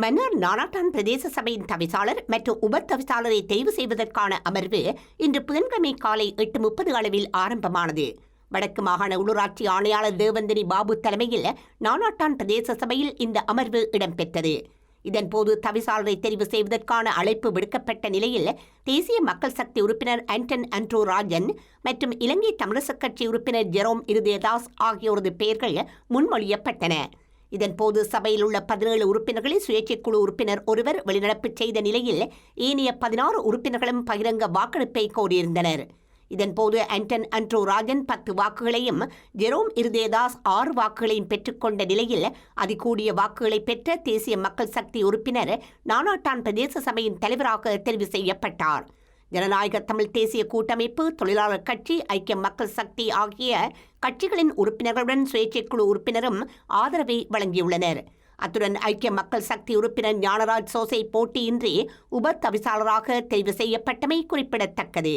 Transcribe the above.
மன்னார் நானாட்டான் பிரதேச சபையின் தவிசாளர் மற்றும் உப தவிசாளரை தெரிவு செய்வதற்கான அமர்வு இன்று புதன்கிழமை காலை எட்டு முப்பது அளவில் ஆரம்பமானது. வடக்கு மாகாண உள்ளூராட்சி ஆணையாளர் தேவந்தினி பாபு தலைமையில் நானாட்டான் பிரதேச சபையில் இந்த அமர்வு இடம்பெற்றது. இதன்போது தவிசாளரை தெரிவு செய்வதற்கான அழைப்பு விடுக்கப்பட்ட நிலையில் தேசிய மக்கள் சக்தி உறுப்பினர் ஆண்டன் அன்ட்ரோ ராஜன் மற்றும் இலங்கை தமிழரசுக் கட்சி உறுப்பினர் ஜெரோம் இருதயதாஸ் ஆகியோரது பெயர்கள் முன்மொழியப்பட்டன. இதன்போது சபையில் உள்ள பதினேழு உறுப்பினர்களில் சுயேட்சை குழு உறுப்பினர் ஒருவர் வெளிநடப்பு செய்த நிலையில் ஏனைய பதினாறு உறுப்பினர்களும் பகிரங்க வாக்கெடுப்பை கோரியிருந்தனர். இதன்போது ஆண்டன் அன்ட்ரோ ராஜன் பத்து வாக்குகளையும் ஜெரோம் இருதேதாஸ் ஆறு வாக்குகளையும் பெற்றுக்கொண்ட நிலையில் அதிகூடிய வாக்குகளை பெற்ற தேசிய மக்கள் சக்தி உறுப்பினர் நானாட்டான் பிரதேச சபையின் தலைவராக தெரிவு செய்யப்பட்டார். ஜனநாயக தமிழ் தேசிய கூட்டமைப்பு தொழிலாளர் கட்சி ஐக்கிய மக்கள் சக்தி ஆகிய கட்சிகளின் உறுப்பினர்களுடன் சுயேட்சை குழு உறுப்பினரும் ஆதரவை வழங்கியுள்ளனர். அத்துடன் ஐக்கிய மக்கள் சக்தி உறுப்பினர் ஞானராஜ் சோசை போட்டியின்றி உப தவிசாளராக தெரிவு செய்யப்பட்டமை குறிப்பிடத்தக்கது.